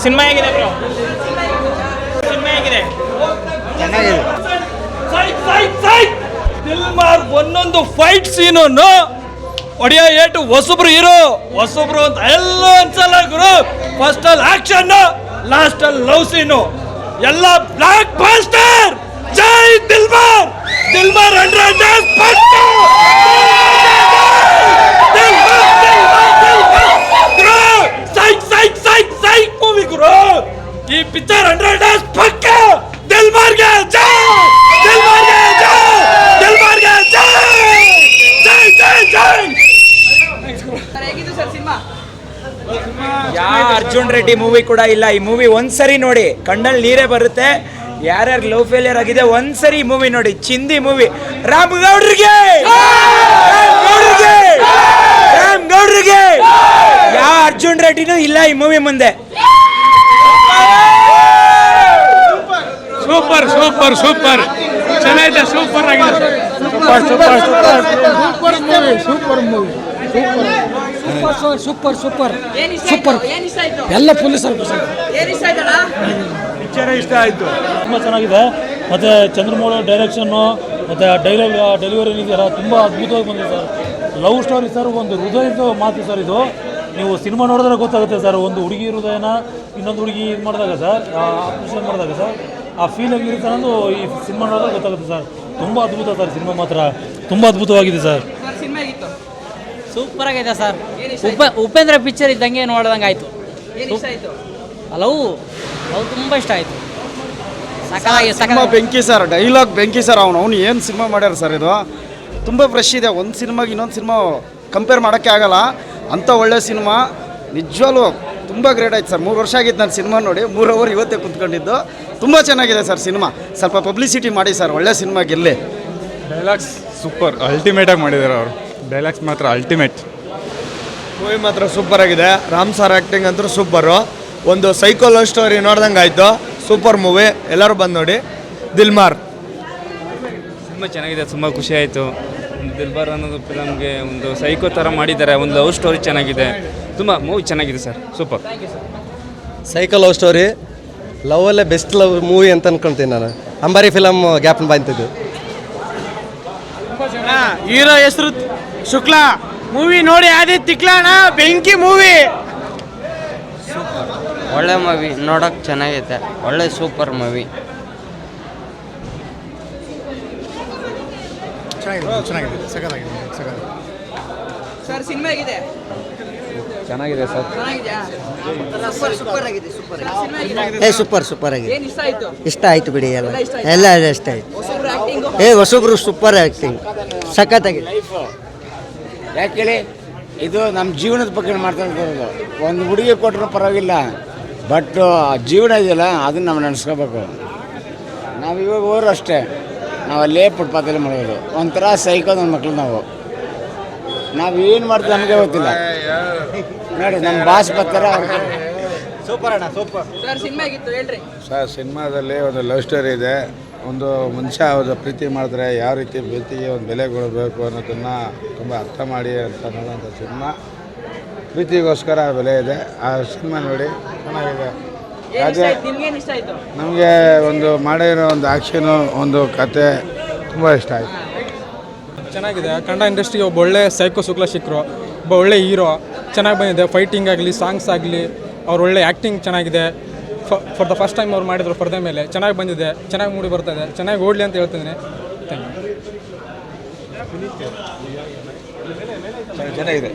Cinema ಹೇಗಿದೆ bro cinema ಹೇಗಿದೆ? ಚೆನ್ನಾಗಿದೆ. ಒಂದೊಂದು ಫೈಟ್ ಸೀನು ಒಡೆಯ ಏಟು ಹೊಸಬ್ರು ಹೀರೋ ಹೊಸಬ್ರು ಅಂತ ಎಲ್ಲ ಅನ್ಸಲ್ಲ ಗುರು. ಫಸ್ಟ್ ಅಲ್ಲಿ ಆಕ್ಷನ್ ಲಾಸ್ಟ್ ಅಲ್ಲಿ ಲವ್ ಸೀನು ಎಲ್ಲ ಬ್ಲಾಕ್ ಬಾಸ್ಟರ್ ಜೈ ದಿಲ್ಮಾರ್ ದಿಲ್ಮಾರ್ hundred days psych psych psych psych movie ಗುರು ಈ ಪಿಕ್ಚರ್ ಹಂಡ್ರೆಡ್ ಡೇಸ್ ಪಕ್ಕ! ದಿಲ್ಮಾರ್ಗೆ ಜೈ! ದಿಲ್ಮಾರ್ಗೆ ಜೈ! ದಿಲ್ಮಾರ್ಗೆ ಜೈ! ಜೈ ಜೈ ಜೈ! ಹೇಗಿತ್ತು ಸರ್ ಸಿನಿಮಾ ಯಾ ಅರ್ಜುನ್ ರೆಡ್ಡಿ ಮೂವಿ ಕೂಡ ಇಲ್ಲ. ಈ ಮೂವಿ ಒಂದ್ಸರಿ ನೋಡಿ. ಕಣ್ಣಲ್ಲಿ ನೀರೇ ಬರುತ್ತೆ. ಯಾರ್ಯಾರು ಲವ್ ಫೇಲಿಯರ್ ಆಗಿದೆ, ಒಂದ್ಸರಿ ಮೂವಿ ನೋಡಿ. ಚಿಂದಿ ಮೂವಿ ರಾಮ್ ಗೌಡ್ರಿಗೆ! ರಾಮ್ ಗೌಡ್ರಿಗೆ! ಯಾ ಅರ್ಜುನ್ ರೆಡ್ಡಿನೂ ಇಲ್ಲ ಈ ಮೂವಿ ಮುಂದೆ. Super super super. ಚೆನ್ನಾಗಿದೆ ಸೂಪರ್ ಆಗಿದೆ. Super super movie super super. So super super super. ಎಲ್ಲ ಪೊಲೀಸರು ಏನ್ ಇಷ್ಟ ಆಯ್ತು. ತುಂಬ ಚೆನ್ನಾಗಿದೆ. ಮತ್ತು ಚಂದ್ರಮೌಳ ಡೈರೆಕ್ಷನ್ನು ಮತ್ತು ಡೈಲಾಗ್ ಡೆಲಿವರಿ ಏನಿದೆಯಲ್ಲ ತುಂಬ ಅದ್ಭುತವಾಗಿ ಬಂದಿದೆ ಸರ್. ಲವ್ ಸ್ಟೋರಿ ಸರ್ ಒಂದು ಹೃದಯದ ಮಾತು ಸರ್ ಇದು. ನೀವು ಸಿನಿಮಾ ನೋಡಿದ್ರೆ ಗೊತ್ತಾಗುತ್ತೆ ಸರ್ ಒಂದು ಹುಡುಗಿ ಹೃದಯನ ಇನ್ನೊಂದು ಹುಡುಗಿ ಇದು ಮಾಡಿದಾಗ ಸರ್ ಆಪರೇಷನ್ ಮಾಡಿದಾಗ ಸರ್. ಆ ಫೀಲ್ ಹೇಗಿರುತ್ತೆ ಅನ್ನೋದು ಈ ಸಿನಿಮಾ ನೋಡಿದ್ರೆ ಗೊತ್ತಾಗುತ್ತೆ ಸರ್ ತುಂಬ ಅದ್ಭುತ ಸರ್ ಸಿನಿಮಾ ಮಾತ್ರ. ತುಂಬ ಅದ್ಭುತವಾಗಿದೆ ಸರ್ ಸರ್ ಸಿನಿಮಾ ಹೇಗಿತ್ತು? ಸೂಪರ್ ಆಗಿದೆ ಸರ್ ಉಪ ಉಪೇಂದ್ರ ಪಿಕ್ಚರ್ ಇದ್ದಂಗೆ ನೋಡ್ದಂಗೆ ಆಯಿತು. ಏನು ಇಷ್ಟ ಆಯ್ತು? ಲವ್ ಲವ್ ತುಂಬ ಇಷ್ಟ ಆಯಿತು. ಸಕಾಲಾಗಿ ಸಿನಿಮಾ ಬೆಂಕಿ ಸರ್ ಡೈಲಾಗ್ ಬೆಂಕಿ ಸರ್ ಅವನು ಅವ್ನು ಏನು ಸಿನಿಮಾ ಮಾಡ್ಯಾರ ಸರ್ ಇದು? ತುಂಬ ಫ್ರೆಶ್ ಇದೆ. ಒಂದು ಸಿನಿಮಾಗೆ ಇನ್ನೊಂದು ಸಿನಿಮಾ ಕಂಪೇರ್ ಮಾಡೋಕ್ಕೆ ಆಗಲ್ಲ. ಅಂಥ ಒಳ್ಳೆ ಸಿನಿಮಾ ನಿಜವಾಗ್ಲೂ ತುಂಬ ಗ್ರೇಟ್ ಆಯ್ತು ಸರ್. ಮೂರು ವರ್ಷ ಆಗಿತ್ತು ನಾನು ಸಿನಿಮಾ ನೋಡಿ ಮೂರು ಅವರ್ ಇವತ್ತೇ ಕುತ್ಕೊಂಡಿದ್ದು. ತುಂಬ ಚೆನ್ನಾಗಿದೆ ಸರ್ ಸಿನಿಮಾ. ಸ್ವಲ್ಪ ಪಬ್ಲಿಸಿಟಿ ಮಾಡಿ ಸರ್ ಒಳ್ಳೆ ಸಿನಿಮಾ ಗೆಲ್ಲಿ. ಡೈಲಾಗ್ಸ್ ಸೂಪರ್ ಅಲ್ಟಿಮೇಟ್ ಆಗಿ ಮಾಡಿದ್ದಾರೆ ಅವರು. ಡೈಲಾಗ್ಸ್ ಮಾತ್ರ ಅಲ್ಟಿಮೇಟ್ ಮೂವಿ ಮಾತ್ರ ಸೂಪರ್ ಆಗಿದೆ. ರಾಮ್ ಸರ್ ಆ್ಯಕ್ಟಿಂಗ್ ಅಂತೂ ಸೂಪರು ಒಂದು ಸೈಕೋ ಲವ್ ಸ್ಟೋರಿ ನೋಡ್ದಂಗೆ ಆಯಿತು. ಸೂಪರ್ ಮೂವಿ ಎಲ್ಲರೂ ಬಂದು ನೋಡಿ. ದಿಲ್ಮಾರ್. ತುಂಬ ಚೆನ್ನಾಗಿದೆ ತುಂಬ ಖುಷಿ ಆಯಿತು. ದಿಲ್ಬಾರ್ ಅನ್ನೋದು ಫಿಲಮ್ಗೆ ಒಂದು ಸೈಕೋ ಥರ ಮಾಡಿದ್ದಾರೆ. ಒಂದು ಲವ್ ಸ್ಟೋರಿ ಚೆನ್ನಾಗಿದೆ. ತುಂಬ ಮೂವಿ ಚೆನ್ನಾಗಿದೆ sir. Super. Cycle love story ಲವಲ್ಲೇ best love movie ಅಂತ ಅನ್ಕೊಂತೀನಿ ನಾನು. ಅಂಬಾರಿ ಫಿಲಮ್ ಗ್ಯಾಪ್ ಬಂತಿದ್ದು. ಹೀರೋ ಹೆಸರು ಶುಕ್ಲಾ. ಮೂವಿ ನೋಡಿ ಅದೇ ತಿಕ್ಲಾಣ ಬೆಂಕಿ ಮೂವಿ. ಒಳ್ಳೆ ಮೂವಿ ನೋಡಕ್ ಚೆನ್ನಾಗೈತೆ. ಒಳ್ಳೆ ಸೂಪರ್ ಮೂವಿ ಚೆನ್ನಾಗಿದೆ ಸಿನಿಮಾ ಹೇಗಿದೆ ಚೆನ್ನಾಗಿದೆ ಸರ್ ಸೂಪರ್ ಆಗಿದೆ ಸೂಪರ್ ಸರ್ ಏ ಸೂಪರ್ ಸೂಪರ್ ಆಗಿದೆ. ಏನ್ ಇಷ್ಟ ಆಯ್ತು? ಇಷ್ಟ ಆಯ್ತು ಬಿಡಿ ಎಲ್ಲ. ಎಲ್ಲ ಇಷ್ಟ ಇಷ್ಟ ಆಯ್ತು. ಆಕ್ಟಿಂಗು ಏ ಹೊಸಬ್ರು ಸೂಪರ್ ಆ್ಯಕ್ಟಿಂಗ್ ಸಖತ್ತಾಗಿದೆ ಯಾಕೆ ಇದು ನಮ್ಮ ಜೀವನದ ಬಗ್ಗೆ ಮಾಡ್ತಾ ಇರೋದು. ಒಂದು ಹುಡುಗಿ ಕೊಟ್ಟರು ಪರವಾಗಿಲ್ಲ. ಬಟ್ ಜೀವನ ಇದೆಯಲ್ಲ ಅದನ್ನ ನಾವು ನೆನೆಸ್ಕೋಬೇಕು. ನಾವು ಇವಾಗ ಹೋರು ಅಷ್ಟೇ. ನಾವು ಅಲ್ಲೇ ಫುಟ್ಪಾತಲ್ಲಿ ಮಾಡೋದು ಒಂಥರ ಸೈಕೋ ನನ್ನ ಮಕ್ಳು ನಾವು. ನಾವು ಏನು ಮಾಡ್ತೀವಿ ನಮಗೆ ಗೊತ್ತಿಲ್ಲ. ನೋಡಿ ನಮ್ಮ ಭಾಷೆ ಬರ್ತಾರೆ ಸೂಪರ್ ಸರ್ ಸಿನಿಮಾ ಆಗಿತ್ತು ಹೇಳ್ರಿ. ಸರ್ ಸಿನಿಮಾದಲ್ಲಿ ಒಂದು ಲವ್ ಸ್ಟೋರಿ ಇದೆ. ಒಂದು ಮನುಷ್ಯ ಒಂದು ಪ್ರೀತಿ ಮಾಡಿದ್ರೆ ಯಾವ ರೀತಿ ಪ್ರೀತಿಗೆ ಒಂದು ಬೆಲೆ ಕೊಡಬೇಕು ಅನ್ನೋದನ್ನು ತುಂಬ ಅರ್ಥ ಮಾಡಿ ಅಂತ ನೋಡೋಂಥ ಸಿನಿಮಾ ಪ್ರೀತಿಗೋಸ್ಕರ ಬೆಲೆ ಇದೆ. ಆ ಸಿನಿಮಾ ನೋಡಿ ಚೆನ್ನಾಗಿದೆ. ನಮಗೆ ಒಂದು ಮಾಡಿರೋ ಒಂದು ಆಕ್ಷನ್ ಒಂದು ಕತೆ ತುಂಬ ಇಷ್ಟ ಆಯಿತು. ಚೆನ್ನಾಗಿದೆ. ಕನ್ನಡ ಇಂಡಸ್ಟ್ರಿಗೆ ಒಬ್ಬ ಒಳ್ಳೆ ಸೈಕೋ ಶುಕ್ಲ ಸಿಕ್ಕರು ಒಬ್ಬ ಒಳ್ಳೆ ಹೀರೋ, ಚೆನ್ನಾಗಿ ಬಂದಿದೆ. ಫೈಟಿಂಗ್ ಆಗಲಿ ಸಾಂಗ್ಸ್ ಆಗಲಿ, ಅವ್ರ ಒಳ್ಳೆ ಆ್ಯಕ್ಟಿಂಗ್ ಚೆನ್ನಾಗಿದೆ. ಫಾರ್ ದ ಫಸ್ಟ್ ಟೈಮ್ ಅವ್ರು ಮಾಡಿದ್ರು ಪರದೆ ಮೇಲೆ, ಚೆನ್ನಾಗಿ ಬಂದಿದೆ, ಚೆನ್ನಾಗಿ ಮೂಡಿ ಬರ್ತಾ ಇದೆ, ಚೆನ್ನಾಗಿ ಓಡಲಿ ಅಂತ ಹೇಳ್ತಿದ್ದೀನಿ ಥ್ಯಾಂಕ್ ಯು ಚೆನ್ನಾಗಿದೆ